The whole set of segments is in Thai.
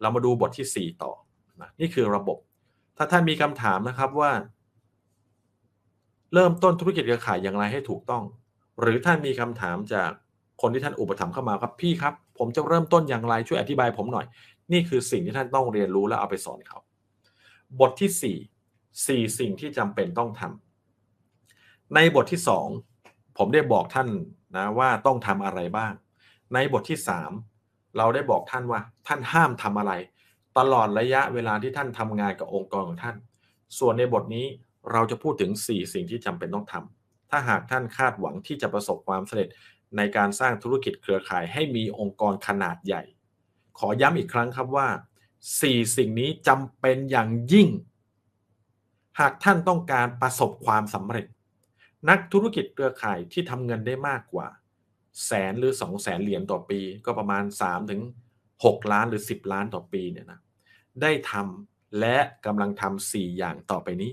เรามาดูบทที่ 4 ต่อนะนี่คือระบบ ถ้าท่านมีคำถามนะครับว่า เริ่มต้นธุรกิจเครือข่ายอย่างไรให้ถูกต้อง หรือท่านมีคำถามจากคนที่ท่านอุปถัมภ์เข้ามาครับพี่ครับ ผมจะเริ่มต้นอย่างไรช่วยอธิบายผมหน่อย นี่คือสิ่งที่ท่านต้องเรียนรู้และเอาไปสอนเขา บทที่ 4 4 สิ่งที่จำเป็นต้องทำในบทที่ 2 ผมได้บอกท่านนะว่าต้องทำอะไรบ้าง ในบทที่ 3 เราได้บอกท่านว่า ท่านห้ามทำอะไร ตลอดระยะเวลาที่ท่านทำงานกับองค์กรของท่าน ส่วนในบทนี้เราจะพูดถึง 4 สิ่งที่จำเป็นต้องทำถ้าหากท่านคาดหวังที่จะประสบความสำเร็จในการสร้างธุรกิจเครือข่ายให้มีองค์กรขนาดใหญ่ ขอย้ำอีกครั้งครับว่า 4 สิ่งนี้จำเป็นอย่างยิ่ง หากท่านต้องการประสบความสำเร็จ นักธุรกิจเครือข่ายที่ทำเงินได้มากกว่า แสนหรือ2 0 0แสนเหรียญต่อปี ก็ประมาณ3ถึง6ล้านหรือ 10 ล้านต่อปีเนี่ยนะได้ทำและกำลังทำ4อย่างต่อไปนี้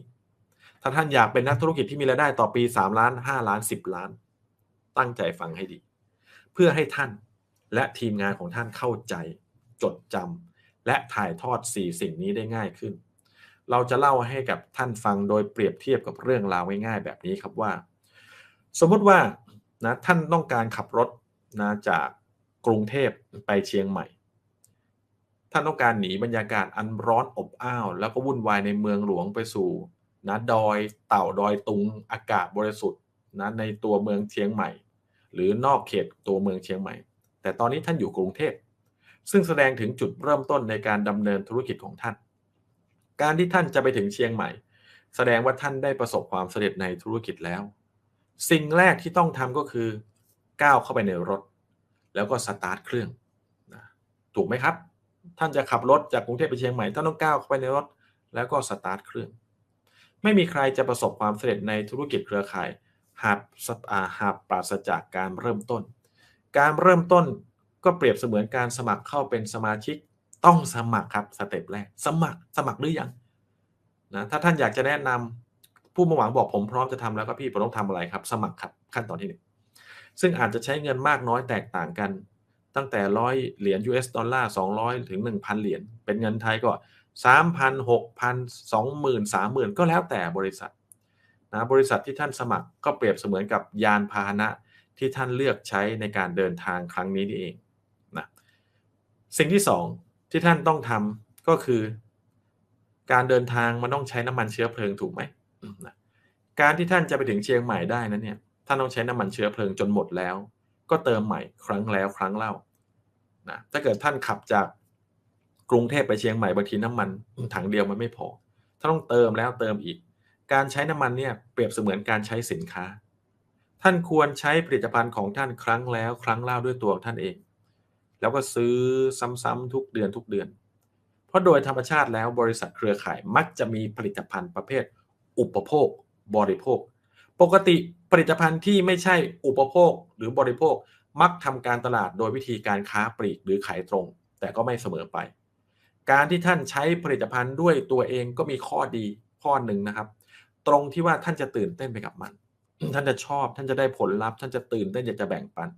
ถ้าท่านอยากเป็นนักธุรกิจที่มีรายได้ต่อปี 3 ล้าน 5 ล้าน 10 ล้าน ตั้งใจฟังให้ดี เพื่อให้ท่านและทีมงานของท่านเข้าใจ จดจำและถ่ายทอด 4 สิ่งนี้ได้ง่ายขึ้น เราจะเล่าให้กับท่านฟังโดยเปรียบเทียบกับเรื่องราวง่ายๆแบบนี้ครับว่า สมมติว่า นะท่านต้องการขับรถนะจากกรุงเทพไปเชียงใหม่ ท่านต้องการหนีบรรยากาศอันร้อนอบอ้าว แล้วก็วุ่นวายในเมืองหลวงไปสู่นะดอยเต่าดอยตุงอากาศบริสุทธิ์นะในตัวเมืองเชียงใหม่ หรือนอกเขตตัวเมืองเชียงใหม่ แต่ตอนนี้ท่านอยู่กรุงเทพซึ่งแสดงถึงจุดเริ่มต้นในการดำเนินธุรกิจของท่าน การที่ท่านจะไปถึงเชียงใหม่ แสดงว่าท่านได้ประสบความสำเร็จในธุรกิจแล้ว สิ่งแรกที่ต้องทำก็คือก้าวเข้าไปในรถ แล้วก็สตาร์ทเครื่องนะถูกไหมครับ ท่านจะขับรถจากกรุงเทพไปเชียงใหม่ท่านต้องก้าวเข้าไปในรถ แล้วก็สตาร์ทเครื่อง ไม่มีใครจะประสบความสำเร็จในธุรกิจเครือข่ายหากหากปราศจากการเริ่มต้น การเริ่มต้นก็เปรียบเสมือนการสมัครเข้าเป็นสมาชิกต้องสมัครครับสเต็ปแรก สมัครสมัครหรือยังนะถ้าท่านอยากจะแนะนำ ผู้มาหวังบอกผมพร้อมจะทำแล้วก็พี่ผมต้องทำอะไรครับ สมัครครับขั้นตอนที่หนึ่งซึ่งอาจจะใช้เงินมากน้อยแตกต่างกัน ตั้งแต่ร้อยเหรียญ US ดอลลาร์200 ถึง 1,000 เหรียญ เป็นเงินไทยก็ 3,000 6,000 20,000 30,000 ก็แล้วแต่บริษัทนะบริษัทที่ท่านสมัครก็เปรียบเสมือนกับยานพาหนะที่ท่านเลือกใช้ในการเดินทางครั้งนี้นี่เองนะสิ่งที่สองที่ท่านต้องทำก็คือ การเดินทางมันต้องใช้น้ำมันเชื้อเพลิงถูกไหม การที่ท่านจะไปถึงเชียงใหม่ได้นั้นเนี่ยท่านต้องใช้น้ำมันเชื้อเพลิงจนหมดแล้ว ก็เติมใหม่ครั้งแล้วครั้งเล่านะถ้าเกิดท่านขับจากกรุงเทพไปเชียงใหม่บางทีน้ำมันถังเดียวมันไม่พอท่านต้องเติมแล้วเติมอีก การใช้น้ำมันเนี่ยเปรียบเสมือนการใช้สินค้า ท่านควรใช้ผลิตภัณฑ์ของท่านครั้งแล้วครั้งเล่าด้วยตัวท่านเอง แล้วก็ซื้อซ้ำๆทุกเดือนทุกเดือน เพราะโดยธรรมชาติแล้วบริษัทเครือข่ายมักจะมีผลิตภัณฑ์ประเภท อุปโภค บริโภค ปกติผลิตภัณฑ์ที่ไม่ใช่อุปโภคหรือบริโภคมักทำการตลาดโดยวิธีการค้าปลีกหรือขายตรง แต่ก็ไม่เสมอไป การที่ท่านใช้ผลิตภัณฑ์ด้วยตัวเองก็มีข้อดีข้อหนึ่งนะครับ ตรงที่ว่าท่านจะตื่นเต้นไปกับมัน ท่านจะชอบ ท่านจะได้ผลลัพธ์ท่านจะตื่นเต้นอยากจะแบ่งปัน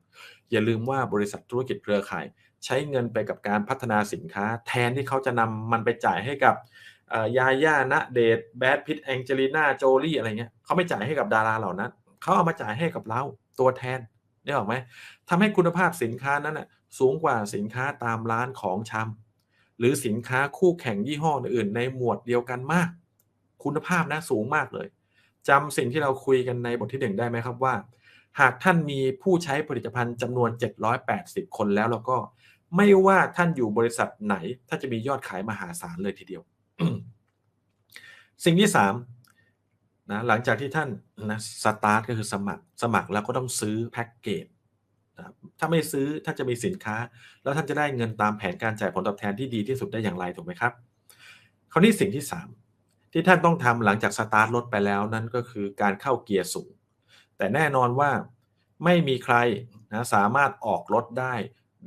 อย่าลืมว่าบริษัทธุรกิจเครือข่าย ใช้เงินไปกับการพัฒนาสินค้า แทนที่เขาจะนำมันไปจ่ายให้กับ ยาย่าณเดทแบดพิทแองเจลิน่าโจลี่อะไรเงี้ยเขาไม่จ่ายให้กับดาราเหล่านั้นเขาเอามาจ่ายให้กับเราตัวแทนได้หรอไหมทำให้คุณภาพสินค้านั้นนะสูงกว่าสินค้าตามร้านของชำหรือสินค้าคู่แข่งยี่ห้ออื่นในหมวดเดียวกันมาก คุณภาพนะสูงมากเลยจำสิ่งที่เราคุยกันในบทที่หนึ่งได้ไหมครับว่า หากท่านมีผู้ใช้ผลิตภัณฑ์จำนวน 780 คนแล้วแล้วก็ไม่ว่าท่านอยู่บริษัทไหน ถ้าจะมียอดขายมหาศาลเลยทีเดียว สิ่งที่3นะหลังจากที่ท่านนะสตาร์ทก็คือสมัครสมัครแล้วก็ต้องซื้อแพ็กเกจนะถ้าไม่ซื้อท่านจะมีสินค้า แล้วท่านจะได้เงินตามแผนการจ่ายผลตอบแทนที่ดีที่สุดได้อย่างไรถูกไหมครับคราวนี้สิ่งที่ 3 ที่ท่านต้องทำหลังจากสตาร์ทรถไปแล้วนั่นก็คือการเข้าเกียร์สูง แต่แน่นอนว่าไม่มีใครนะสามารถออกรถได้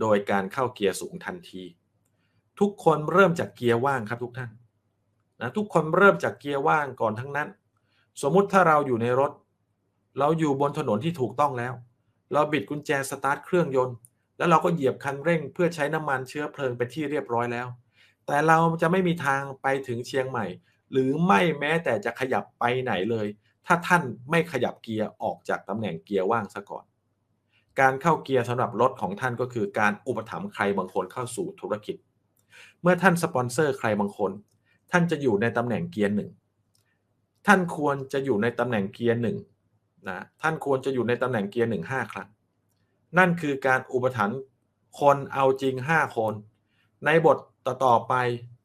โดยการเข้าเกียร์สูงทันที ทุกคนเริ่มจากเกียร์ว่างครับทุกท่าน นะทุกคนเริ่มจากเกียร์ว่างก่อนทั้งนั้น สมมุติถ้าเราอยู่ในรถ เราอยู่บนถนนที่ถูกต้องแล้ว เราบิดกุญแจสตาร์ทเครื่องยนต์ แล้วเราก็เหยียบคันเร่งเพื่อใช้น้ำมันเชื้อเพลิงไปที่เรียบร้อยแล้ว แต่เราจะไม่มีทางไปถึงเชียงใหม่ หรือไม่แม้แต่จะขยับไปไหนเลย ถ้าท่านไม่ขยับเกียร์ออกจากตำแหน่งเกียร์ว่างซะก่อน การเข้าเกียร์สำหรับรถของท่านก็คือการอุปถัมภ์ใครบางคนเข้าสู่ธุรกิจ เมื่อท่านสปอนเซอร์ใครบางคน ท่านจะอยู่ในตำแหน่งเกียร์หนึ่งท่านควรจะอยู่ในตำแหน่งเกียร์หนึ่งนะท่านควรจะอยู่ในตำแหน่งเกียร์หนึ่งห้าครั้งนั่นคือการอุปถัมภ์คนเอาจริงห้าคน ในบทต่อๆไป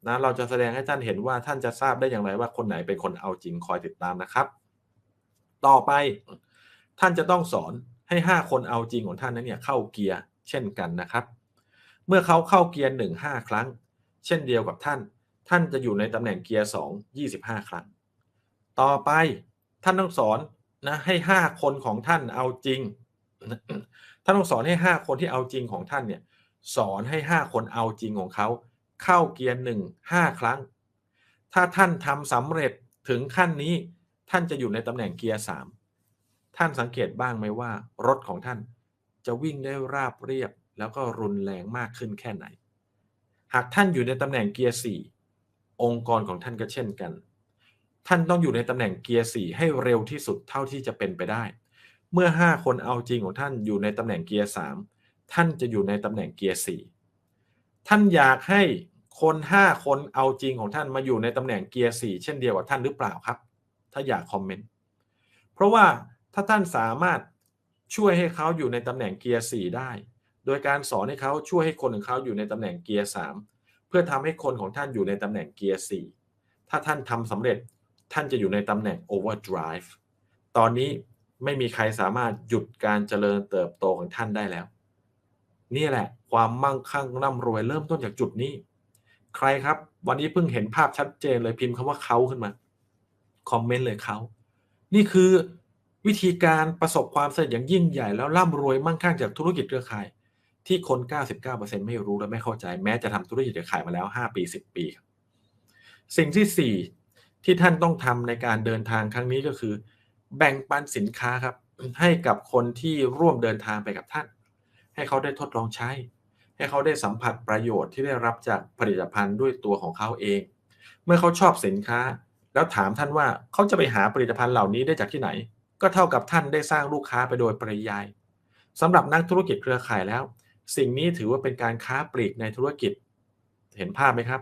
นะเราจะแสดงให้ท่านเห็นว่าท่านจะทราบได้อย่างไรว่าคนไหนเป็นคนเอาจริงคอยติดตามนะครับ ต่อไปท่านจะต้องสอนให้ห้าคนเอาจริงของท่านนั้นเนี่ยเข้าเกียร์เช่นกันนะครับ เมื่อเขาเข้าเกียร์หนึ่งห้าครั้ง เช่นเดียวกับท่าน ท่านจะอยู่ในตำแหน่งเกียร์สองยี่สิบห้าครั้ง ต่อไปท่านต้องสอนนะให้ห้าคนของท่านเอาจริง ท่านต้องสอนให้ห้าคนที่เอาจริงของท่านเนี่ยสอนให้ห้าคนเอาจริงของเขา เข้าเกียร์หนึ่งห้าครั้ง ถ้าท่านทำสำเร็จถึงขั้นนี้ท่านจะอยู่ในตำแหน่งเกียร์สามท่านสังเกตบ้างไหมว่า รถของท่านจะวิ่งได้ราบเรียบแล้วก็รุนแรงมากขึ้นแค่ไหน หากท่านอยู่ในตำแหน่งเกียร์สี่ องค์กรของท่านก็เช่นกัน ท่านต้องอยู่ในตำแหน่งเกียร์สี่ให้เร็วที่สุดเท่าที่จะเป็นไปได้ เมื่อ 5 คนเอาจริงของท่านอยู่ในตำแหน่งเกียร์3ท่านจะอยู่ในตำแหน่งเกียร์4ท่านอยากให้คน 5 คนเอาจริงของท่านมาอยู่ในตำแหน่งเกียร์4เช่นเดียวกับท่านหรือเปล่าครับ ถ้าอยากคอมเมนต์เพราะว่าถ้าท่านสามารถช่วยให้เขาอยู่ในตำแหน่งเกียร์4ได้ โดยการสอนให้เขาช่วยให้คนของเขาอยู่ในตำแหน่งเกียร์3 เพื่อทำให้คนของท่านอยู่ในตำแหน่งเกียร์4ถ้าท่านทำสำเร็จท่านจะอยู่ในตำแหน่ง overdrive ตอนนี้ไม่มีใครสามารถหยุดการเจริญเติบโตของท่านได้แล้ว นี่แหละ ความมั่งคั่งร่ำรวยเริ่มต้นจากจุดนี้ ใครครับ วันนี้เพิ่งเห็นภาพชัดเจนเลยพิมพ์คำว่าเขาขึ้นมาคอมเมนต์เลยเขา นี่คือวิธีการประสบความสำเร็จอย่างยิ่งใหญ่แล้วร่ำรวยมั่งคั่งจากธุรกิจเครือข่าย ที่คน 99%ไม่รู้และไม่เข้าใจแม้จะทำธุรกิจเครือข่ายมาแล้ว 5 ปี 10 ปีครับสิ่งที่ 4 ที่ท่านต้องทำในการเดินทางครั้งนี้ก็คือ แบ่งปันสินค้าครับ ให้กับคนที่ร่วมเดินทางไปกับท่าน ให้เขาได้ทดลองใช้ ให้เขาได้สัมผัสประโยชน์ที่ได้รับจากผลิตภัณฑ์ด้วยตัวของเขาเอง เมื่อเขาชอบสินค้า แล้วถามท่านว่าเขาจะไปหาผลิตภัณฑ์เหล่านี้ได้จากที่ไหน ก็เท่ากับท่านได้สร้างลูกค้าไปโดยปริยายสำหรับนักธุรกิจเครือข่ายแล้ว สิ่งนี้ถือว่าเป็นการค้าปลีกในธุรกิจ เห็นภาพไหมครับ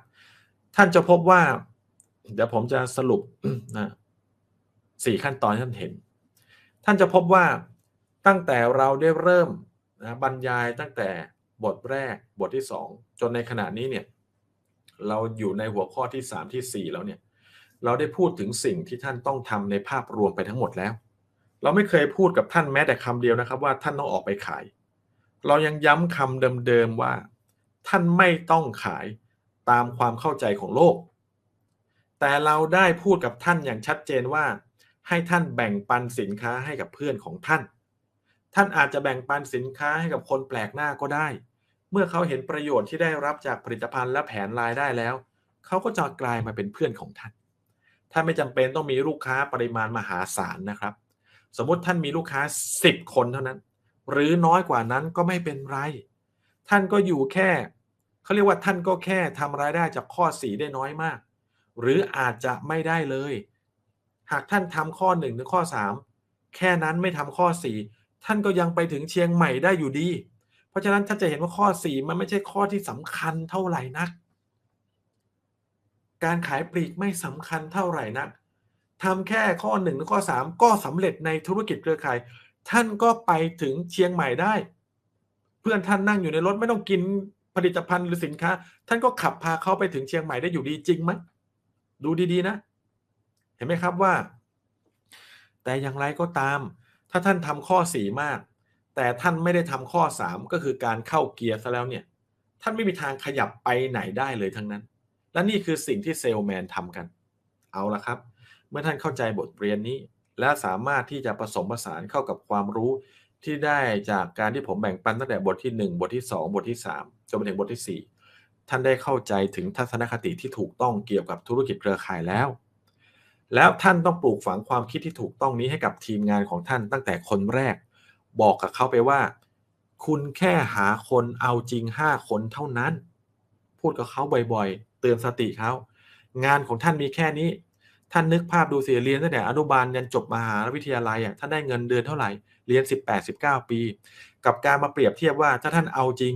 ท่านจะพบว่า เดี๋ยวผมจะสรุปนะสี่ขั้นตอนที่ท่านเห็น ท่านจะพบว่าตั้งแต่เราได้เริ่มนะบรรยายตั้งแต่บทแรกบทที่สองจนในขณะนี้เนี่ยเราอยู่ในหัวข้อที่สามที่สี่แล้วเนี่ยเราได้พูดถึงสิ่งที่ท่านต้องทำในภาพรวมไปทั้งหมดแล้ว เราไม่เคยพูดกับท่านแม้แต่คำเดียวนะครับว่าท่านต้องออกไปขาย เรายังย้ำคำเดิมๆว่า ท่านไม่ต้องขายตามความเข้าใจของโลก แต่เราได้พูดกับท่านอย่างชัดเจนว่า ให้ท่านแบ่งปันสินค้าให้กับเพื่อนของท่าน ท่านอาจจะแบ่งปันสินค้าให้กับคนแปลกหน้าก็ได้ เมื่อเขาเห็นประโยชน์ที่ได้รับจากผลิตภัณฑ์และแผนรายได้แล้ว เขาก็จะกลายมาเป็นเพื่อนของท่าน ท่านไม่จำเป็นต้องมีลูกค้าปริมาณมหาศาลนะครับ สมมติท่านมีลูกค้า 10 คนเท่านั้น หรือน้อยกว่านั้นก็ไม่เป็นไร ท่านก็อยู่แค่เขาเรียกว่าท่านก็แค่ทำรายได้จากข้อสีได้น้อยมาก หรืออาจจะไม่ได้เลย หากท่านทำข้อ 1 หรือข้อ 3 แค่นั้นไม่ทำข้อ 4 ท่านก็ยังไปถึงเชียงใหม่ได้อยู่ดี เพราะฉะนั้นท่านจะเห็นว่าข้อ 4 มันไม่ใช่ข้อที่สำคัญเท่าไหร่นัก การขายปลีกไม่สำคัญเท่าไหร่นักทำแค่ข้อ1หรือข้อ 3 ก็สำเร็จในธุรกิจเครือข่าย ท่านก็ไปถึงเชียงใหม่ได้ เพื่อนท่านนั่งอยู่ในรถไม่ต้องกินผลิตภัณฑ์หรือสินค้า ท่านก็ขับพาเขาไปถึงเชียงใหม่ได้อยู่ดีจริงไหมดูดีๆนะ เห็นไหมครับว่า แต่อย่างไรก็ตาม ถ้าท่านทำข้อสี่มาก แต่ท่านไม่ได้ทำข้อสามก็คือการเข้าเกียร์ซะแล้วเนี่ย ท่านไม่มีทางขยับไปไหนได้เลยทั้งนั้น และนี่คือสิ่งที่เซลแมนทำกัน เอาละครับ เมื่อท่านเข้าใจบทเรียนนี้ และสามารถที่จะผสมผสานเข้ากับความรู้ที่ได้จากการที่ผมแบ่งปันตั้งแต่บทที่ 1 บทที่ 2 บทที่ 3 จนไปถึงบทที่ 4 ท่านได้เข้าใจถึงทัศนคติที่ถูกต้องเกี่ยวกับธุรกิจเครือข่ายแล้ว แล้วท่านต้องปลูกฝังความคิดที่ถูกต้องนี้ให้กับทีมงานของท่านตั้งแต่คนแรก บอกกับเขาไปว่า คุณแค่หาคนเอาจริงห้าคนเท่านั้น พูดกับเขาบ่อยๆ เตือนสติเขางานของท่านมีแค่นี้ ท่านนึกภาพดูสิเรียนตั้งแต่อนุบาลยันจบมหาวิทยาลัยอะท่านได้เงินเดือนเท่าไหร่เรียน 18 19 ปี กับการมาเปรียบเทียบว่าถ้าท่านเอาจริง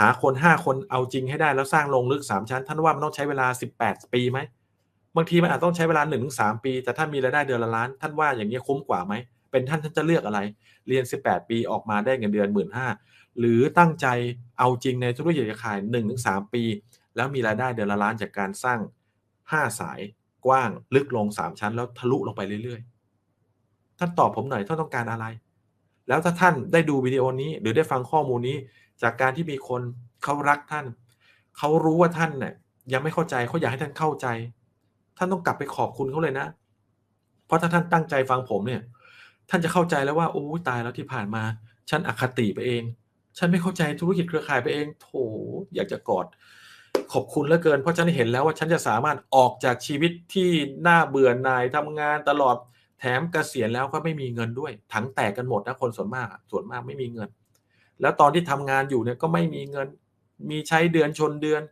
หาคน 5 คนเอาจริงให้ได้แล้วสร้างโรงลึก 3 ชั้น ท่านว่ามันต้องใช้เวลา 18 ปีไหมบางทีมันอาจต้องใช้เวลา1-3ปี แต่ท่านมีรายได้เดือนละล้าน ท่านว่าอย่างนี้คุ้มกว่าไหมเป็นท่านท่านจะเลือกอะไร เรียน 18 ปีออกมาได้เงินเดือน 1 5ื่นหรือตั้งใจเอาจริงในธุรกิจขาย1-3ปี แล้วมีรายได้เดือนละล้านจากการสร้าง 5 สาย กว้างลึกลง3ชั้น แล้วทะลุลงไปเรื่อยๆ ท่านตอบผมหน่อยท่านต้องการอะไร แล้วถ้าท่านได้ดูวิดีโอนี้ หรือได้ฟังข้อมูลนี้ จากการที่มีคนเขารักท่าน เขารู้ว่าท่านเนี่ยยังไม่เข้าใจเขาอยากให้ท่านเข้าใจ ท่านต้องกลับไปขอบคุณเขาเลยนะ เพราะถ้าท่านตั้งใจฟังผมเนี่ย ท่านจะเข้าใจแล้วว่าโอ้ตายแล้วที่ผ่านมา ฉันอคติไปเอง ฉันไม่เข้าใจธุรกิจเครือข่ายไปเอง โถอยากจะกอด ขอบคุณเหลือเกิน เพราะฉันเห็นแล้วว่าฉันจะสามารถออกจากชีวิตที่น่าเบื่อหน่ายทำงานตลอดแถมเกษียณแล้วก็ไม่มีเงินด้วย ถังแตกกันหมดนะคนส่วนมากส่วนมากไม่มีเงิน แล้วตอนที่ทำงานอยู่เนี่ยก็ไม่มีเงิน มีใช้เดือนชนเดือน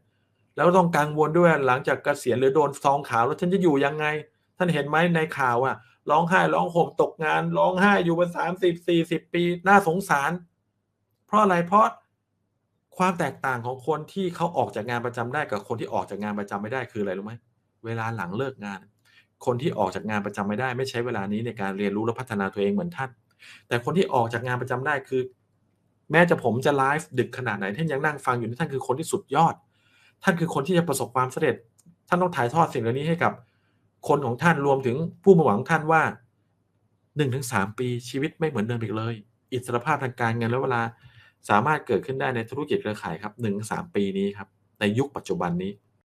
แล้วต้องกังวลด้วยหลังจากเกษียณหรือโดนซองขาวแล้วฉันจะอยู่ยังไง ท่านเห็นไหมในข่าวอะร้องไห้ร้องห่มตกงาน ร้องไห้อยู่มาสามสิบสี่สิบปีน่าสงสาร เพราะอะไรเพราะ ความแตกต่างของคนที่เขาออกจากงานประจำได้กับคนที่ออกจากงานประจำไม่ได้คืออะไรรู้ไหมเวลาหลังเลิกงาน คนที่ออกจากงานประจำไม่ได้ ไม่ใช้เวลานี้ในการเรียนรู้และพัฒนาตัวเองเหมือนท่าน แต่คนที่ออกจากงานประจำได้คือ แม้จะผมจะไลฟ์ดึกขนาดไหนท่านยังนั่งฟังอยู่ท่านคือคนที่สุดยอด ท่านคือคนที่จะประสบความสำเร็จ ท่านต้องถ่ายทอดสิ่งเหล่านี้ให้กับ คนของท่านรวมถึงผู้มาหวังของท่านว่าหนึ่งถึงสามปีชีวิตไม่เหมือนเดิมอีกเลย อิสรภาพทางการเงินและเวลา สามารถเกิดขึ้นได้ในธุรกิจเครือข่ายครับหนึ่งสามปีนี้ครับในยุคปัจจุบันนี้